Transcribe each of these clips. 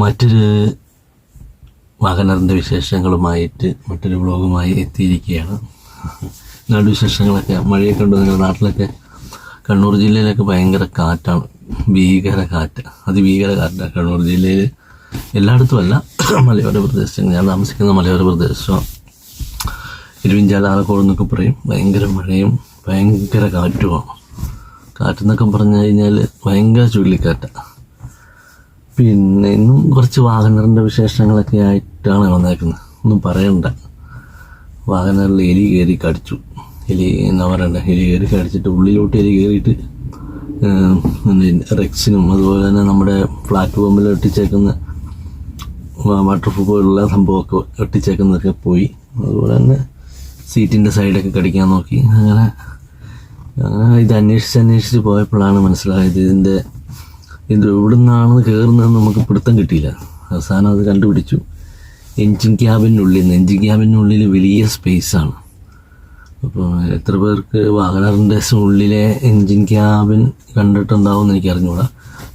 മറ്റൊരു വാഗനറിന്റെ വിശേഷങ്ങളുമായിട്ട് മറ്റൊരു ബ്ലോഗുമായി എത്തിയിരിക്കുകയാണ്. നാടുവിശേഷങ്ങളൊക്കെ വിശേഷങ്ങളൊക്കെ മഴയൊക്കെ ഉണ്ട് നാട്ടിലൊക്കെ കണ്ണൂർ ജില്ലയിലൊക്കെ ഭയങ്കര കാറ്റാണ്. ഭീകര കാറ്റ്. അതിഭീകര കാറ്റാണ് കണ്ണൂർ ജില്ലയിൽ എല്ലായിടത്തും അല്ല മലയോര പ്രദേശങ്ങൾ ഞാൻ താമസിക്കുന്ന മലയോര പ്രദേശമാണ് ഇരുവിഞ്ചാല ആലക്കോട് എന്നൊക്കെ പറയും ഭയങ്കര മഴയും ഭയങ്കര കാറ്റുമാണ്. കാറ്റെന്നൊക്കെ പറഞ്ഞു കഴിഞ്ഞാൽ ഭയങ്കര ചുഴലിക്കാറ്റാണ് പിന്നെ ഇന്നും കുറച്ച് വാഗനറിന്റെ വിശേഷങ്ങളൊക്കെ ആയിട്ടാണ് വന്നേക്കുന്നത്. ഒന്നും പറയണ്ട. വാഗനറിൽ എലി കയറി കടിച്ചു. എലി എന്നാ പറയണ്ട എലി കയറി കടിച്ചിട്ട് ഉള്ളിലോട്ട് എലി കയറിയിട്ട് റെക്സിനും അതുപോലെ തന്നെ നമ്മുടെ പ്ലാറ്റ്ഫോമിൽ ഒട്ടിച്ചേക്കുന്ന വാട്ടർ പ്രൂഫ് പോലുള്ള സംഭവമൊക്കെ ഒട്ടിച്ചേക്കുന്നതൊക്കെ പോയി. അതുപോലെ തന്നെ സീറ്റിന്റെ സൈഡൊക്കെ കടിക്കാൻ നോക്കി. അങ്ങനെ അങ്ങനെ ഇത് അന്വേഷിച്ച് അന്വേഷിച്ച് പോയപ്പോഴാണ് മനസ്സിലായത് ഇതിന്റെ ഇത് എവിടെ നിന്നാണ് കയറുന്നതെന്ന് നമുക്ക് പിടുത്തം കിട്ടിയില്ല. അവസാനം അത് കണ്ടുപിടിച്ചു. എൻജിൻ ക്യാബിനുള്ളിൽ നിന്ന് എൻജിൻ ക്യാബിനുള്ളിൽ വലിയ സ്പേസാണ്. അപ്പോൾ എത്ര പേർക്ക് വാഹനറിന്റെ ഉള്ളിലെ എൻജിൻ ക്യാബിൻ കണ്ടിട്ടുണ്ടാവും എന്ന് എനിക്ക് അറിഞ്ഞുകൂടാ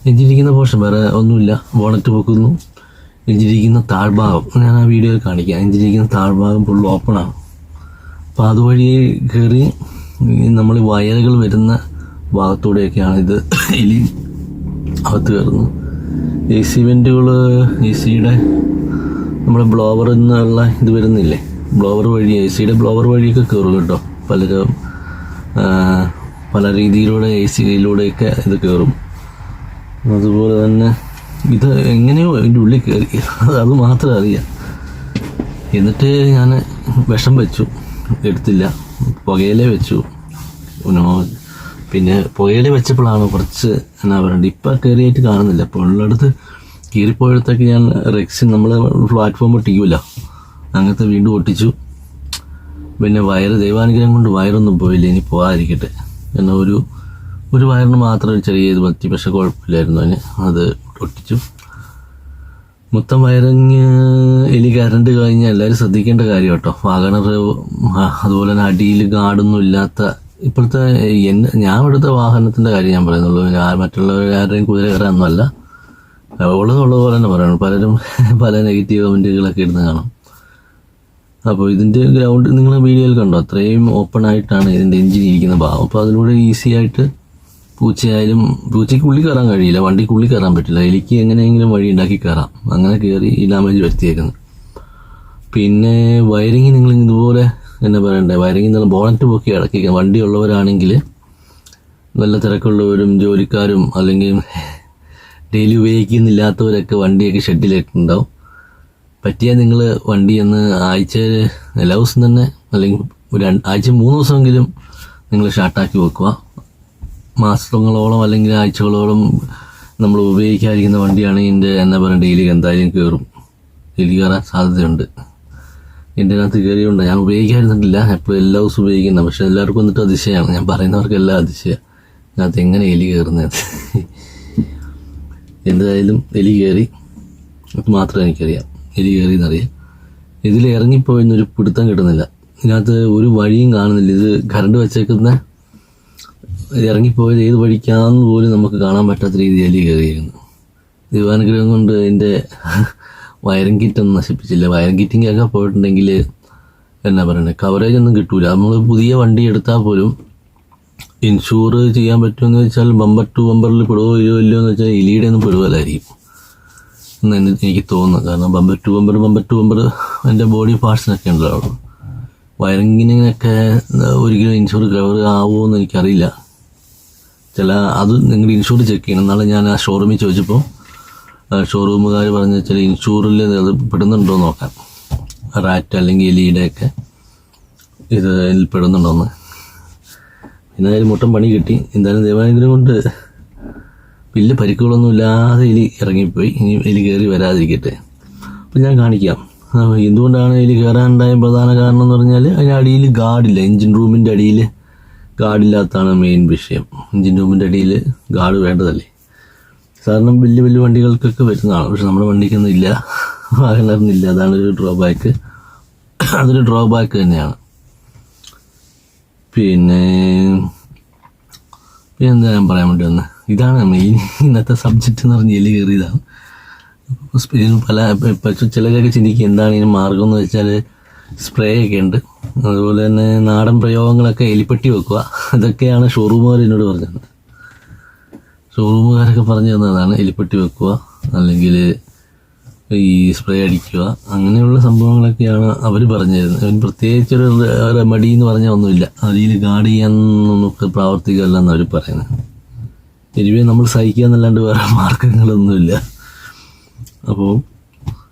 എഞ്ചിരിക്കുന്ന പോർഷൻ വേറെ ഒന്നുമില്ല. ബോണറ്റ് പൊക്കുന്നു. എഞ്ചിരിക്കുന്ന താഴ്ഭാഗം ഞാൻ ആ വീഡിയോയിൽ കാണിക്കാം. എഞ്ചിരിക്കുന്ന താഴ്ഭാഗം ഫുൾ ഓപ്പണാണ് അപ്പോൾ അതുവഴി കയറി നമ്മൾ വയറുകൾ വരുന്ന ഭാഗത്തൂടെയൊക്കെയാണ് ഇത്. എലി അകത്ത് കയറുന്നു. എ സി വെന്റുകൾ എ സിയുടെ നമ്മുടെ ബ്ലോവറിൽ നിന്നുള്ള ഇത് വരുന്നില്ലേ? ബ്ലോവർ വഴി എ സിയുടെ ബ്ലോവർ വഴിയൊക്കെ കയറും കേട്ടോ. പലരും പല രീതിയിലൂടെ എ സിയിലൂടെയൊക്കെ ഇത് കയറും. അതുപോലെ തന്നെ ഇത് എങ്ങനെയോ അതിന്റെ ഉള്ളിൽ കയറി. അത് മാത്രം അറിയാം. എന്നിട്ട് ഞാൻ വിഷം വെച്ചു. എടുത്തില്ല. പുകയിലേ വെച്ചു. നോ പിന്നെ പുകയില വെച്ചപ്പോഴാണ് കുറച്ച് എന്നാ പറയണ്ടത് ഇപ്പം കയറിയായിട്ട് കാണുന്നില്ല. അപ്പോൾ ഉള്ളിടത്ത് കീറിപ്പോയടത്തൊക്കെ ഞാൻ റെക്സിൻ നമ്മൾ പ്ലാറ്റ്ഫോം ഒട്ടിക്കൂല അങ്ങനത്തെ വീണ്ടും ഒട്ടിച്ചു. പിന്നെ വയറ് ദൈവാനുഗ്രഹം കൊണ്ട് വയറൊന്നും പോയില്ല ഇനി പോകാതിരിക്കട്ടെ എന്നാൽ ഒരു ഒരു വയറിന് മാത്രം ഒരു ചെറിയ ഇത് പറ്റി പക്ഷെ കുഴപ്പമില്ലായിരുന്നു അതിന്. അത് ഒട്ടിച്ചു. മൊത്തം വയറിങ് എലി കരണ്ട് കഴിഞ്ഞാൽ എല്ലാവരും ശ്രദ്ധിക്കേണ്ട കാര്യം കേട്ടോ. വാഗണർ അതുപോലെ തന്നെ അടിയിൽ ഗാർഡൊന്നും ഇല്ലാത്ത ഇപ്പോഴത്തെ ഞാൻ എടുത്ത വാഹനത്തിന്റെ കാര്യം ഞാൻ പറയുന്നുള്ളൂ. മറ്റുള്ളവരാരുടെയും കുതിര കയറാനൊന്നുമല്ല ഉള്ളതുള്ളത് പോലെ തന്നെ പറയണം. പലരും പല നെഗറ്റീവ് കമന്റുകളൊക്കെ ഇടുന്ന കാണും. അപ്പോൾ ഇതിന്റെ ഗ്രൗണ്ട് നിങ്ങൾ വീഡിയോയിൽ കണ്ടോ? അത്രയും ഓപ്പൺ ആയിട്ടാണ് ഇതിന്റെ എഞ്ചിൻ ഇരിക്കുന്ന ഭാവം അപ്പോൾ അതിലൂടെ ഈസി ആയിട്ട് പൂച്ചയായാലും പൂച്ചയ്ക്ക് ഉള്ളിൽ കയറാൻ കഴിയില്ല. വണ്ടിക്ക് ഉള്ളിൽ കയറാൻ പറ്റില്ല. എനിക്ക് എങ്ങനെയെങ്കിലും വഴി ഉണ്ടാക്കി കയറാം. അങ്ങനെ കയറി ഈ ഡാമേജ് വരുത്തിയേക്കുന്നത് പിന്നെ വയറിങ് നിങ്ങൾ ഇതുപോലെ എന്നാ പറയണ്ടേ? വയറിങ് നിന്ന് ബോണറ്റ് പൊക്കി ഇടക്കി വണ്ടി ഉള്ളവരാണെങ്കിൽ നല്ല തിരക്കുള്ളവരും ജോലിക്കാരും അല്ലെങ്കിൽ ഡെയിലി ഉപയോഗിക്കുന്നില്ലാത്തവരൊക്കെ വണ്ടിയൊക്കെ ഷെഡിലിട്ടുണ്ടാവും. പറ്റിയാൽ നിങ്ങൾ വണ്ടി ഒന്ന് ആഴ്ച എല്ലാ ദിവസം തന്നെ അല്ലെങ്കിൽ ഒരു ആഴ്ച മൂന്ന് ദിവസമെങ്കിലും നിങ്ങൾ ഷാർട്ടാക്കി വെക്കുക. മാസങ്ങളോളം അല്ലെങ്കിൽ ആഴ്ചകളോളം നമ്മൾ ഉപയോഗിക്കാതിരിക്കുന്ന വണ്ടിയാണ് ഇതിന്റെ എന്നാ പറയുക ഡെയിലി എന്തായാലും കയറും. ഡെയിലി കയറാൻ സാധ്യതയുണ്ട്. എന്റെ അകത്ത് കയറിയുണ്ട് ഞാൻ ഉപയോഗിക്കാതിരുന്നിട്ടില്ല. ഇപ്പോൾ എല്ലാ ദിവസവും ഉപയോഗിക്കുന്ന പക്ഷെ എല്ലാവർക്കും വന്നിട്ട് അതിശയമാണ്. ഞാൻ പറയുന്നവർക്ക് എല്ലാം അതിശയം അതിനകത്ത് എങ്ങനെ എലി കയറുന്നത് എന്തായാലും എലി കയറി അത് മാത്രമേ എനിക്കറിയാം. എലി കയറി എന്നറിയാം ഇതിൽ ഇറങ്ങിപ്പോയെന്നൊരു പിടുത്തം കിട്ടുന്നില്ല. ഇതിനകത്ത് ഒരു വഴിയും കാണുന്നില്ല. ഇത് കറണ്ട് വെച്ചേക്കുന്ന ഇറങ്ങിപ്പോയത് ഏത് വഴിക്കാന്ന് പോലും നമുക്ക് കാണാൻ പറ്റാത്ത രീതിയിൽ എലി കയറിയിരുന്നു ദൈവാനുഗ്രഹം കൊണ്ട് അതിന്റെ വയറിംഗ് കിറ്റൊന്നും നശിപ്പിച്ചില്ല. വയറിംഗ് കിറ്റിങ്ങൊക്കെ പോയിട്ടുണ്ടെങ്കിൽ എന്നാ പറയുന്നത് കവറേജ് ഒന്നും കിട്ടൂല. നമ്മൾ പുതിയ വണ്ടി എടുത്താൽ പോലും ഇൻഷൂർ ചെയ്യാൻ പറ്റുമെന്ന് വെച്ചാൽ ബമ്പർ ടു ബമ്പറിൽ പെടുവോ ഇല്ലയോ ഇല്ലയോ എന്ന് വെച്ചാൽ ഇലിയുടെ ഒന്നും പെടുവല്ലായിരിക്കും. എന്ന് എനിക്ക് തോന്നുന്നു. കാരണം bumper to bumper bumper to bumper എന്റെ ബോഡി പാർട്സിനൊക്കെ ഉണ്ടല്ലോ. അവിടെ വയറിങ്ങിനൊക്കെ ഒരിക്കലും ഇൻഷൂർ കവർ ആവുമോ എന്ന് എനിക്കറിയില്ല. ചില അത് നിങ്ങൾ ഇൻഷൂർ ചെക്ക് ചെയ്യണം. എന്നാലും ഞാൻ ആ ഷോറൂമിൽ ചോദിച്ചപ്പോൾ ഷോറൂമുകാർ പറഞ്ഞ വെച്ചാൽ ഇൻഷൂറിൽ ഇത് പെടുന്നുണ്ടോ നോക്കാം. റാറ്റ് അല്ലെങ്കിൽ എലിയുടെയൊക്കെ ഇത് ഇതിൽ പെടുന്നുണ്ടോന്ന്. അതിൽ മുട്ടം പണി കിട്ടി. എന്തായാലും ദൈവാനുഗ്രഹം കൊണ്ട് വലിയ പരിക്കുകളൊന്നും ഇല്ലാതെ എലി ഇറങ്ങിപ്പോയി. ഇനി എലി കയറി വരാതിരിക്കട്ടെ. അപ്പം ഞാൻ കാണിക്കാം. എന്തുകൊണ്ടാണ് എലി കയറാനുണ്ടായ പ്രധാന കാരണം എന്ന് പറഞ്ഞാൽ അതിന് അടിയിൽ ഗാർഡില്ല. എഞ്ചിൻ റൂമിന്റെ അടിയിൽ ഗാർഡില്ലാത്തതാണ് മെയിൻ വിഷയം. എഞ്ചിൻ റൂമിന്റെ അടിയിൽ ഗാർഡ് വേണ്ടതല്ലേ? സാധാരണ വലിയ വലിയ വണ്ടികൾക്കൊക്കെ വരുന്നതാണ്. പക്ഷെ നമ്മുടെ വണ്ടിക്കൊന്നും ഇല്ല. വാഹനറിനില്ല അതാണ് ഒരു ഡ്രോബാക്ക് അതൊരു ഡ്രോബാക്ക് തന്നെയാണ്. പിന്നെ പിന്നെ എന്താ ഞാൻ പറയാൻ വേണ്ടി വന്നത് ഇതാണ് മെയിൻ ഇന്നത്തെ സബ്ജക്റ്റ് എന്ന് പറഞ്ഞ് എലി കയറിയതാണ്. ഇതിന് പല പക്ഷെ ചിലരൊക്കെ ചിന്തിക്കും എന്താണ് ഇതിന് മാർഗം എന്ന് വെച്ചാൽ സ്പ്രേ ഒക്കെ ഉണ്ട്. അതുപോലെ തന്നെ നാടൻ പ്രയോഗങ്ങളൊക്കെ എലിപ്പെട്ടി വെക്കുക. അതൊക്കെയാണ് ഷോറൂമുകാർ എന്നോട് പറഞ്ഞത്. ഷോറൂമുകാരൊക്കെ പറഞ്ഞു തന്നതാണ് എലിപ്പെട്ടി വെക്കുക അല്ലെങ്കിൽ ഈ സ്പ്രേ അടിക്കുക അങ്ങനെയുള്ള സംഭവങ്ങളൊക്കെയാണ് അവർ പറഞ്ഞു തരുന്നത് പ്രത്യേകിച്ച് ഒരു റെമഡി എന്ന് പറഞ്ഞാൽ ഒന്നുമില്ല. അതിൽ ഗാർഡ് ചെയ്യാനൊന്നും പ്രാവർത്തികമല്ലെന്ന് അവർ പറയുന്നത്. എരിവെ നമ്മൾ സഹിക്കുക എന്നല്ലാണ്ട് വേറെ മാർഗങ്ങളൊന്നുമില്ല. അപ്പോൾ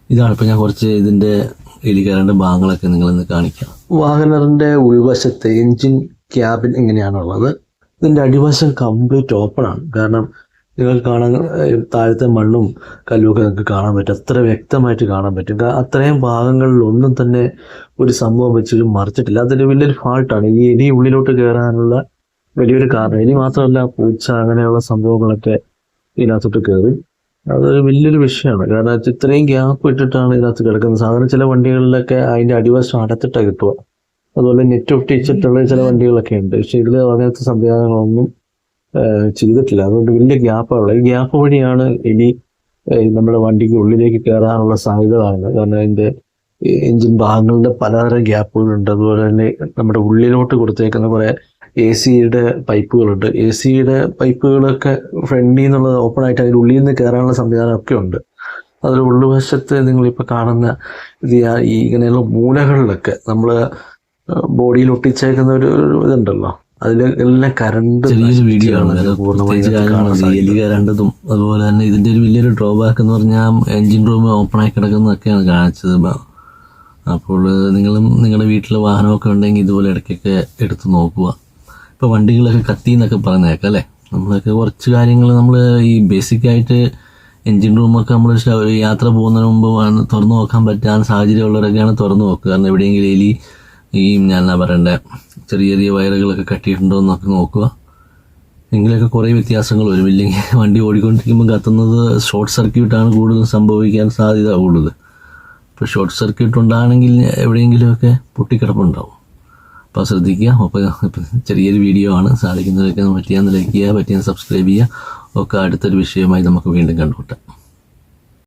ഇതാണ് ഇപ്പം ഞാൻ കുറച്ച് ഇതിന്റെ എലിക്കാരന്റെ ഭാഗങ്ങളൊക്കെ നിങ്ങളിന്ന് കാണിക്കാം. വാഹനറിന്റെ ഉൾവശത്തെ എൻജിൻ ക്യാബിൻ എങ്ങനെയാണുള്ളത്? ഇതിന്റെ അടിവശം കംപ്ലീറ്റ് ഓപ്പൺ ആണ്. കാരണം നിങ്ങൾ കാണാൻ താഴത്തെ മണ്ണും കല്ലുമൊക്കെ നിങ്ങൾക്ക് കാണാൻ പറ്റും. അത്ര വ്യക്തമായിട്ട് കാണാൻ പറ്റും. അത്രയും ഭാഗങ്ങളിൽ ഒന്നും തന്നെ ഒരു സംഭവം വെച്ചൊരു മറിച്ചിട്ടില്ല. അതൊരു വലിയൊരു ഫാൾട്ടാണ് ഈ എലി ഉള്ളിലോട്ട് കയറാനുള്ള വലിയൊരു കാരണം. എലി മാത്രമല്ല പൂച്ച അങ്ങനെയുള്ള സംഭവങ്ങളൊക്കെ ഇതിനകത്തോട്ട് കയറി അതൊരു വലിയൊരു വിഷയമാണ്. കാരണം ഇത് ഇത്രയും ഗ്യാപ്പ് ഇട്ടിട്ടാണ് ഇതിനകത്ത് കിടക്കുന്നത്. സാധാരണ ചില വണ്ടികളിലൊക്കെ അതിന്റെ അടിവശം അടച്ചിട്ടാണ് കിട്ടുക. അതുപോലെ നെറ്റ് ഒട്ടിച്ചിട്ടുള്ള ചില വണ്ടികളൊക്കെ ഉണ്ട്. പക്ഷെ ഇതിൽ അങ്ങനത്തെ സംവിധാനങ്ങളൊന്നും ചെയ്തിട്ടില്ല. അതുകൊണ്ട് വലിയ ഗ്യാപ്പാണ് ഈ ഗ്യാപ്പ് വഴിയാണ് ഇനി നമ്മുടെ വണ്ടിക്ക് ഉള്ളിലേക്ക് കയറാനുള്ള സാധ്യത കാണുന്നത് കാരണം അതിന്റെ എഞ്ചിൻ ഭാഗങ്ങളുടെ പലതരം ഗ്യാപ്പുകളുണ്ട് അതുപോലെ തന്നെ നമ്മുടെ ഉള്ളിലോട്ട് കൊടുത്തേക്കുന്ന കുറേ എ സിയുടെ പൈപ്പുകളുണ്ട്. എ സിയുടെ പൈപ്പുകളൊക്കെ ഫ്രണ്ടിൽ നിന്നുള്ളത് ഓപ്പൺ ആയിട്ട് അതിന്റെ ഉള്ളിൽ നിന്ന് കയറാനുള്ള സംവിധാനമൊക്കെ ഉണ്ട്. അതിൽ ഉള്ളുവശത്ത് നിങ്ങളിപ്പോൾ കാണുന്ന ഇത് ഈ ഇങ്ങനെയുള്ള മൂലകളിലൊക്കെ നമ്മൾ ബോഡിയിൽ ഒട്ടിച്ചേക്കുന്ന ഒരു ഇതുണ്ടല്ലോ. അതിൽ എല്ലാം കരണ്ട് വീഡിയോ ആണ്. പൂർണമായി കരണ്ടതും ഈ അതുപോലെ തന്നെ ഇതിന്റെ ഒരു വലിയൊരു ഡ്രോബാക്ക് എന്ന് പറഞ്ഞാൽ എൻജിൻ റൂം ഓപ്പൺ ആയി കിടക്കുന്നതൊക്കെയാണ് കാണിച്ചത്. അപ്പോൾ നിങ്ങളും നിങ്ങളുടെ വീട്ടിൽ വാഹനമൊക്കെ ഉണ്ടെങ്കിൽ ഇതുപോലെ ഇടയ്ക്കൊക്കെ എടുത്ത് നോക്കുക. ഇപ്പോൾ വണ്ടികളൊക്കെ കത്തി എന്നൊക്കെ പറഞ്ഞേക്കാം അല്ലേ? നമ്മളൊക്കെ കുറച്ച് കാര്യങ്ങൾ നമ്മൾ ഈ ബേസിക് ആയിട്ട് എൻജിൻ റൂമൊക്കെ നമ്മൾ യാത്ര പോകുന്നതിന് മുമ്പ് തുറന്നു നോക്കാൻ പറ്റാൻ സാഹചര്യമുള്ളവരൊക്കെയാണ് തുറന്നു നോക്കുക. കാരണം എവിടെയെങ്കിലും എലി ഈ ഞാൻ എന്നാ പറയേണ്ട? ചെറിയ ചെറിയ വയറുകളൊക്കെ കട്ടിയിട്ടുണ്ടോ എന്നൊക്കെ നോക്കുക. എങ്കിലൊക്കെ കുറേ വ്യത്യാസങ്ങൾ വരും. ഇല്ലെങ്കിൽ വണ്ടി ഓടിക്കൊണ്ടിരിക്കുമ്പോൾ കത്തുന്നത് ഷോർട്ട് സർക്യൂട്ടാണ് കൂടുതൽ സംഭവിക്കാൻ സാധ്യത കൂടുതൽ. ഇപ്പോൾ ഷോർട്ട് സർക്യൂട്ട് ഉണ്ടാണെങ്കിൽ എവിടെയെങ്കിലുമൊക്കെ പൊട്ടിക്കിടപ്പുണ്ടാവും. അപ്പോൾ ശ്രദ്ധിക്കുക. അപ്പോൾ ചെറിയൊരു വീഡിയോ ആണ്. സാധിക്കുന്നതൊക്കെ പറ്റിയാൽ ലൈക്ക് ചെയ്യുക പറ്റിയാൽ സബ്സ്ക്രൈബ് ചെയ്യുക. ഒക്കെ അടുത്തൊരു വിഷയമായി നമുക്ക് വീണ്ടും കണ്ടുമുട്ടാം.